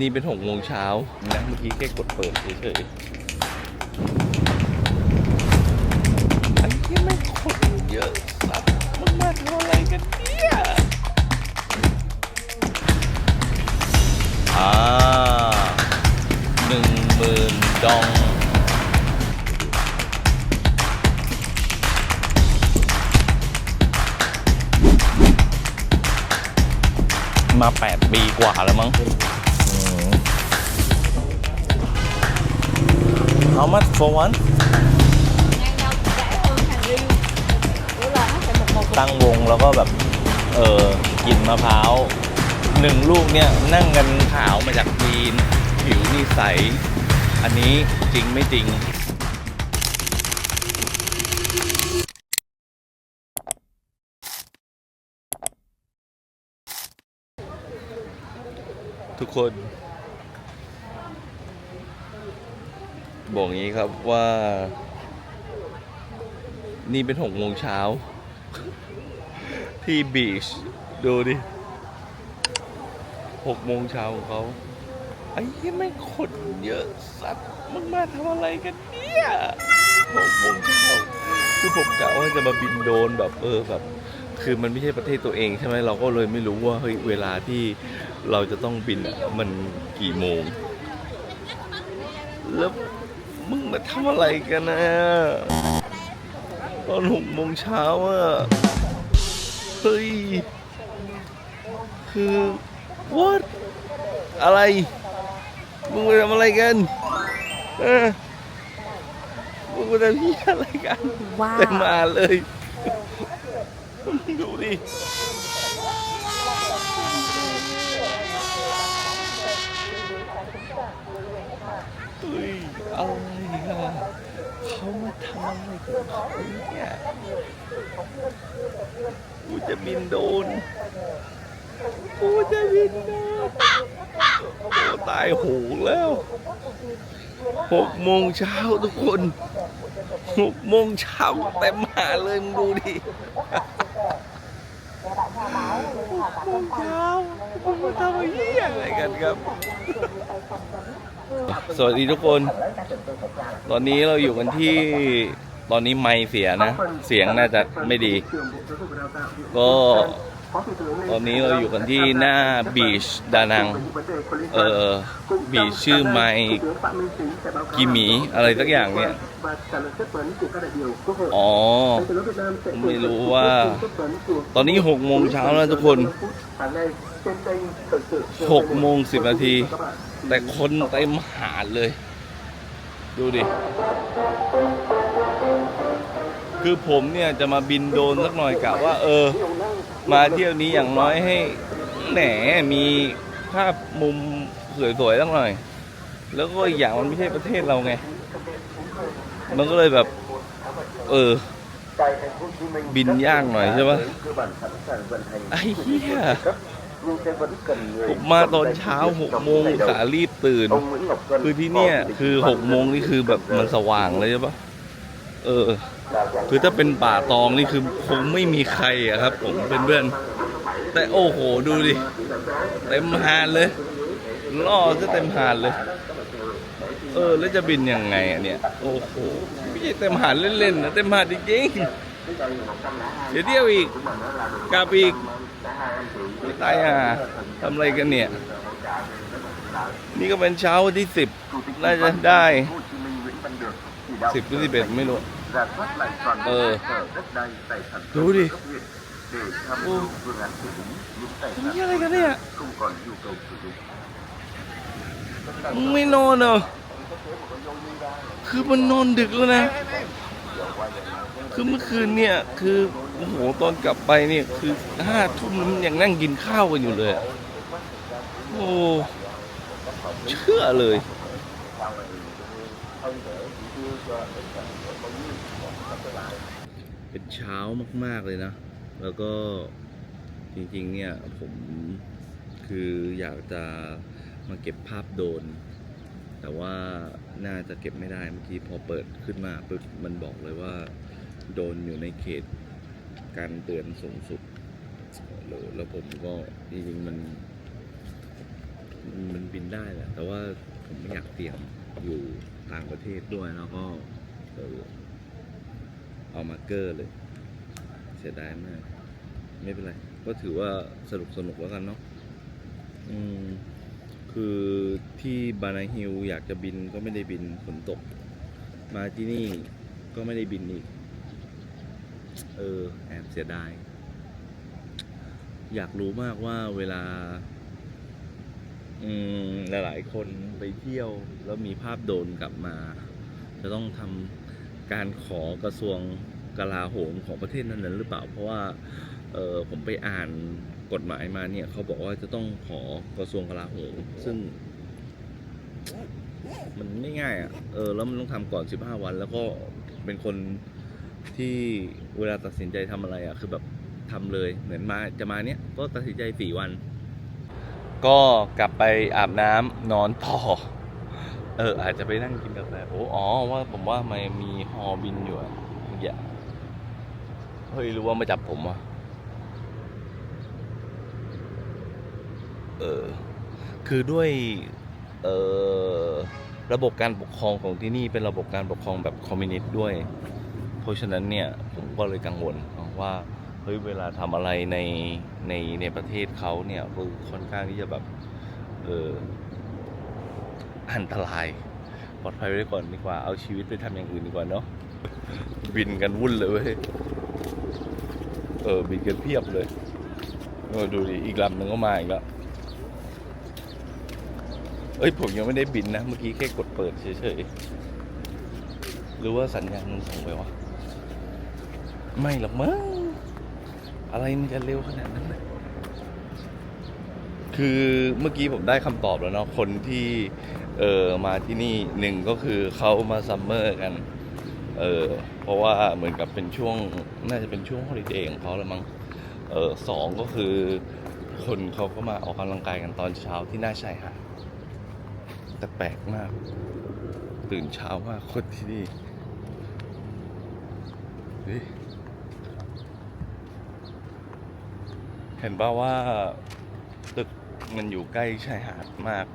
นี่เป็นหกโมงเช้านะเมื่อกี้แค่กดเปิดเฉยๆไอ้ที่ไม่คนเยอะสัตว์มันมาทำอะไรกันเนี่ยอ่าหนึ่งหมื่นดองมาแปดปีกว่าแล้วมั้ง How much for one? Riu ตั้งวงแล้วก็แบบ เออกินมะพร้าวหนึ่งลูกเนี่ยนั่งกันขาวมาจากจีน ผิวนี่ใส อันนี้จริงไม่จริง ทุกคน บอกงี้ครับว่า นี่เป็นหกโมงเช้า ที่บีช ดูดิหกโมงเช้าของเขาไอ้ยี่ไม่คนเยอะสัตว์มึงมาทำอะไรกันเนี่ยหกโมงเช้าคือผมกะว่าจะมาบินโดนแบบเออแบบคือมันไม่ใช่ประเทศตัวเองใช่ไหมเราก็เลยไม่รู้ว่าเฮ้ยเวลาที่เราจะต้องบินอะมันกี่โมงแล้ว มึงมาทำอะไรกันนะตอนหกโมงเช้าอะเฮ้ย คือ what อะไร มึงไปทำอะไรกันเออมึงไปทำที่อะไรกันว้าเต็มมาเลยดูดิ เฮ้ยอะไรอะเขามา ทำอะไรกับเขาเนี่ยกูจะบินโดน กูจะบินโดนตายโหงแล้วหกโมงเช้าทุกคนหกโมงเช้าเต็มหาเลยมึงดูดิหกโมงเช้ามึงมาทำอะไรกันครับ สวัสดีทุกคน ตอนนี้เราอยู่กันที่ตอนนี้ไมค์เสียนะ เสียงน่าจะไม่ดี ก็ตอนนี้เราอยู่กันที่หน้าบีชดานัง เออบีชชื่อไมค์กิมีอะไรสักอย่างเนี่ย อ๋อ ไม่รู้ว่า ตอนนี้หกโมงเช้าแล้วทุกคนหกโมงสิบนาที แต่คนเต็มหาดเลย ดูดิ คือผมเนี่ยจะมาบินโดนสักหน่อยกะว่า เออ มาเที่ยวนี้อย่างน้อยให้แหนมีภาพมุมสวยๆสักหน่อย แล้วก็อีกอย่างมันไม่ใช่ประเทศเราไง มันก็เลยแบบ เออบินยากหน่อยใช่ปะไอ้เหี้ย ผมมาตอนเช้าหกโมงสารีบตื่น คือที่เนี่ย คือหกโมงนี่คือแบบมันสว่างเลยใช่ปะเออ คือถ้าเป็นป่าตองนี่คือคงไม่มีใครอะครับ ผมเป็นเพื่อนๆแต่โอ้โหดูดิ เต็มหาดเลย ล่อซะเต็มหาดเลย เออ แล้วจะบินยังไงอะเนี่ย โอ้โหไม่ใช่เต็มหาดเล่นๆนะเต็มหาดจริงๆเดี๋ยวเที่ยวอีกกลับอีก ตายอะทำอะไรกันเนี่ย นี่ก็เป็นเช้าวันที่สิบน่าจะได้สิบหรือสิบเอ็ดไม่รู้ เออ ดูดิโอ้นี่อะไรกันเนี่ยไม่นอนเหรอคือมันนอนดึกแล้วนะ คือเมื่อคืนเนี่ยคือ โอ้โหตอนกลับไปเนี่ยคือห้าทุ่มมันยังนั่งกินข้าวกันอยู่เลยอะโอ้เชื่อเลยเป็นเช้ามาก ๆ เลยนะ แล้วก็จริง ๆ เนี่ย ผมคืออยากจะมาเก็บภาพโดน แต่ว่าน่าจะเก็บไม่ได้เมื่อกี้พอเปิดขึ้นมาปึ๊บมันบอกเลยว่า โดนอยู่ในเขต การเตือนสูงสุดแล้วแล้วผมก็จริงๆมันมันบินได้แหละ แต่ว่าผมไม่อยากเสี่ยงอยู่ต่างประเทศด้วยแล้วก็เออเอามาเกอร์เลย เสียดายมาก ไม่เป็นไร ก็ถือว่าสนุกสนุกแล้วกันเนาะอืมคือที่บานาฮิลอยากจะบินก็ไม่ได้บินฝนตก มาที่นี่ก็ไม่ได้บินอีก เออ แอบเสียดาย อยากรู้มากว่าเวลา อืมหลายๆคนไปเที่ยวแล้วมีภาพโดนกลับมา จะต้องทำการขอกระทรวงกลาโหมของประเทศนั้นๆหรือเปล่า เพราะว่า เออผมไปอ่านกฎหมายมาเนี่ย เขาบอกว่าจะต้องขอกระทรวงกลาโหมซึ่งมันไม่ง่ายอะ เออ แล้วมันต้องทำก่อน 15 วัน แล้วก็เป็นคน ที่เวลาตัดสินใจทำอะไรอะคือแบบทำเลยเหมือนมาจะมาเนี้ยก็ตัดสินใจ4วัน ก็กลับไปอาบน้ำนอนต่อเอออาจจะไปนั่งกินกาแฟโอ้อ๋อว่าผมว่ามันมีฮอบินอยู่อะเมื่อกี้เฮ้ยรู้ว่ามาจับผมวะเออคือด้วยเออระบบการปกครองของที่นี่เป็นระบบการปกครองแบบคอมมิวนิสต์ด้วย เพราะฉะนั้นเนี่ยผมก็เลยกังวลว่าเฮ้ยเวลาทำอะไรในในในประเทศเขาเนี่ยคือค่อนข้างที่จะแบบเอออันตรายปลอดภัยไว้ก่อนดีกว่าเอาชีวิตไปทำอย่างอื่นดีกว่าเนาะบินกันวุ่นเลยเว้ยเออบินกันเพียบเลยเออดูดิอีกลำหนึ่งก็มาอีกแล้วเอ้ยผมยังไม่ได้บินนะ เมื่อกี้แค่กดเปิดเฉยๆ หรือว่าสัญญาณมันส่งไปวะ ไม่หรอกมั้งอะไรมันจะเร็วขนาดนั้นนะคือเมื่อกี้ผมได้คำตอบแล้วเนาะคนที่เออมาที่นี่หนึ่งก็คือเขามาซัมเมอร์กัน เออเพราะว่าเหมือนกับเป็นช่วงน่าจะเป็นช่วงฮอลิเดย์ของเขาแล้วมั้งเออสองก็คือ คนเขาก็มาออกกำลังกายกันตอนเช้าที่หน้าชายหาดแต่แปลกมาก ตื่นเช้ามากคนที่นี่ เห็นป่าว่าตึกมันอยู่ใกล้ชายหาดมาก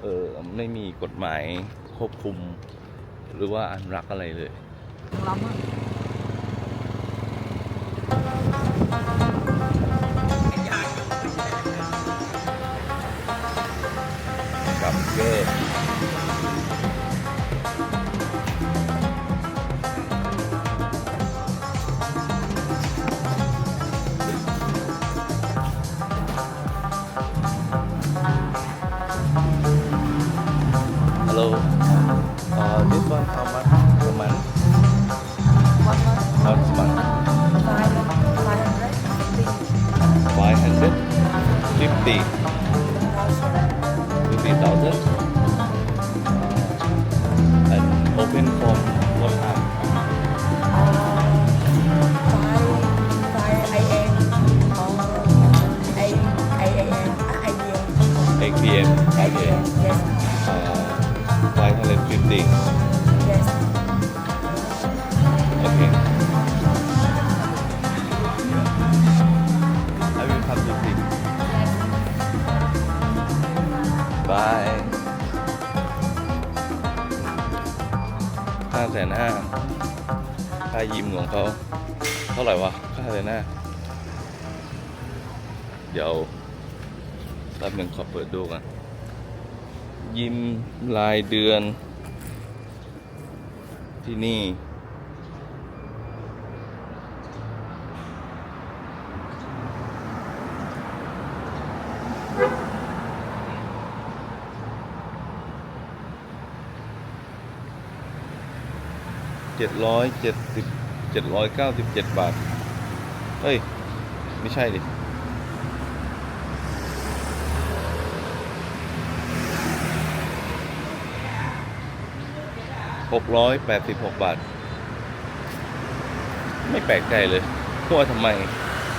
เออไม่มีกฎหมายควบคุม หรือว่าอนุรักษ์อะไรเลย lắm á กับเกอร์ 饼 นห้าค่ายิมของเขาเท่าไหร่วะค่าแสนห้าเดี๋ยวแป๊บหนึ่งขอเปิดดูกันยิมรายเดือนที่นี่ จ็ดร้อยเจ็ดสิบเจ็ดร้อยเก้าสิบเจ็ดบาท เฮ้ย ไม่ใช่ดิหกร้อยแปดสิบหกบาท ไม่แปลกใจเลยว่าทำไม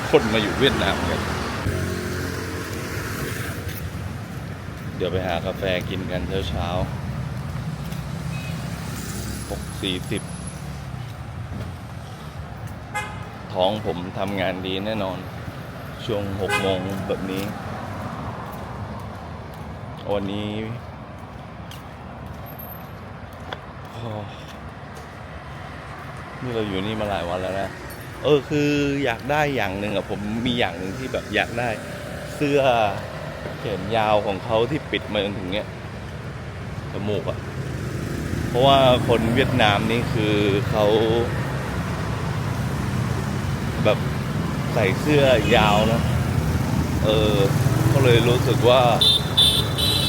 คนมาอยู่เวียดนามกัน เดี๋ยวไปหากาแฟกินกันเช้าเช้าหกสี่สิบ ท้องผมทำงานดีแน่นอน ช่วงหกโมงแบบนี้ วันนี้โอ้นี่เราอยู่นี่มาหลายวันแล้วนะ เออคืออยากได้อย่างหนึ่งอะผมมีอย่างหนึ่งที่แบบอยากได้ เสื้อแขนยาวของเขาที่ปิดมาจนถึงเนี้ยจมูกอะเพราะว่าคนเวียดนามนี่คือเขาแบบ ใส่เสื้อยาวนะ เออ ก็เลยรู้สึกว่า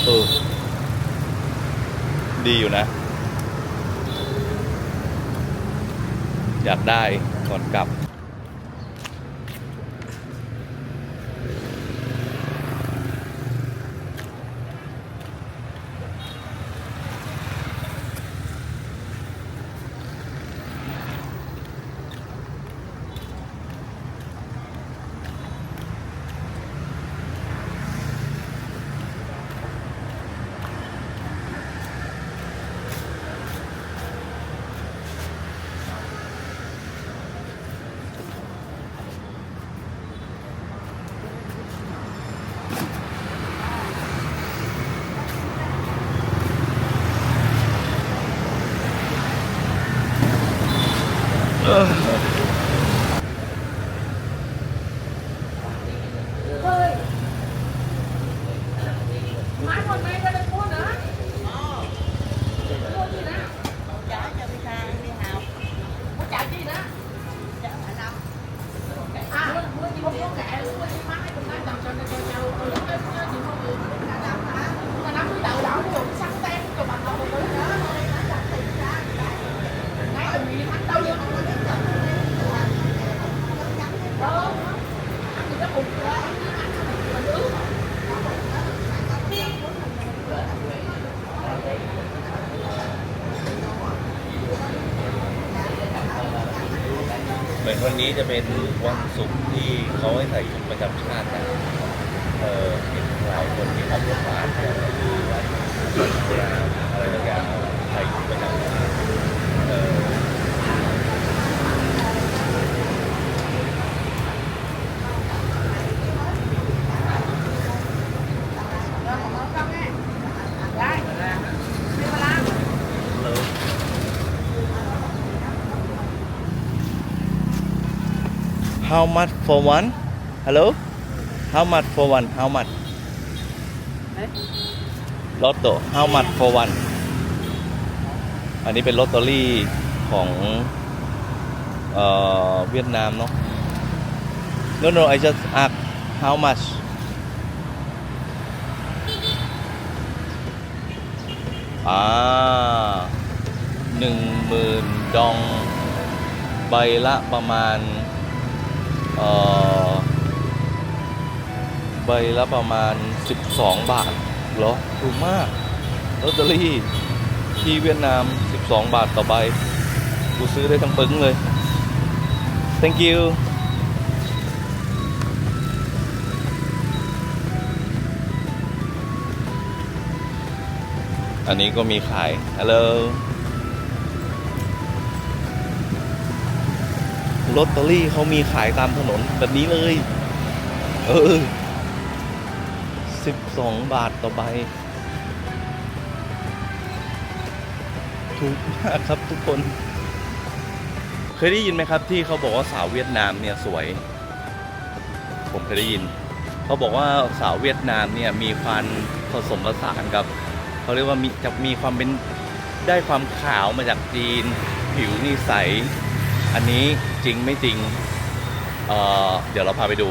เออ ดีอยู่นะ อยากได้ก่อนกลับ เวันนี้จะเป็นวันศุกร์ที่เขาให้ใส่ชุดประจำชาตินะเออเห็นหลายคนที่ขับรถผ่านเนี่ยคืออะไรบางอย่างใส่ชุดประจำชาติเออ How much for one? Hello? How much for one? How much? Lotto. How much for one? อันนี้เป็นลอตเตอรี่ของเอ่อเวียดนามเนาะ No no I just ask how much อ่าหนึ่งหมื่นดองใบละประมาณ ใบละประมาณ 12 บาทเหรอถูกมากลอตเตอรี่ที่เวียดนาม 12 บาทต่อใบ กูซื้อได้ทั้งปึ้งเลย thank you อันนี้ก็มีขาย ฮัลโหล ลอตเตอรี่เขามีขายตามถนนแบบนี้เลย เออ สิบสองบาทต่อใบ ถูกมากครับทุกคน เคยได้ยินไหมครับที่เขาบอกว่าสาวเวียดนามเนี่ยสวย ผมเคยได้ยิน เขาบอกว่าสาวเวียดนามเนี่ยมีความผสมผสานกับเขาเรียกว่ามีจะมีความเป็นได้ความขาวมาจากจีน ผิวนี่ใส อันนี้จริงไม่จริงเเดี๋ยวเราพาไปดู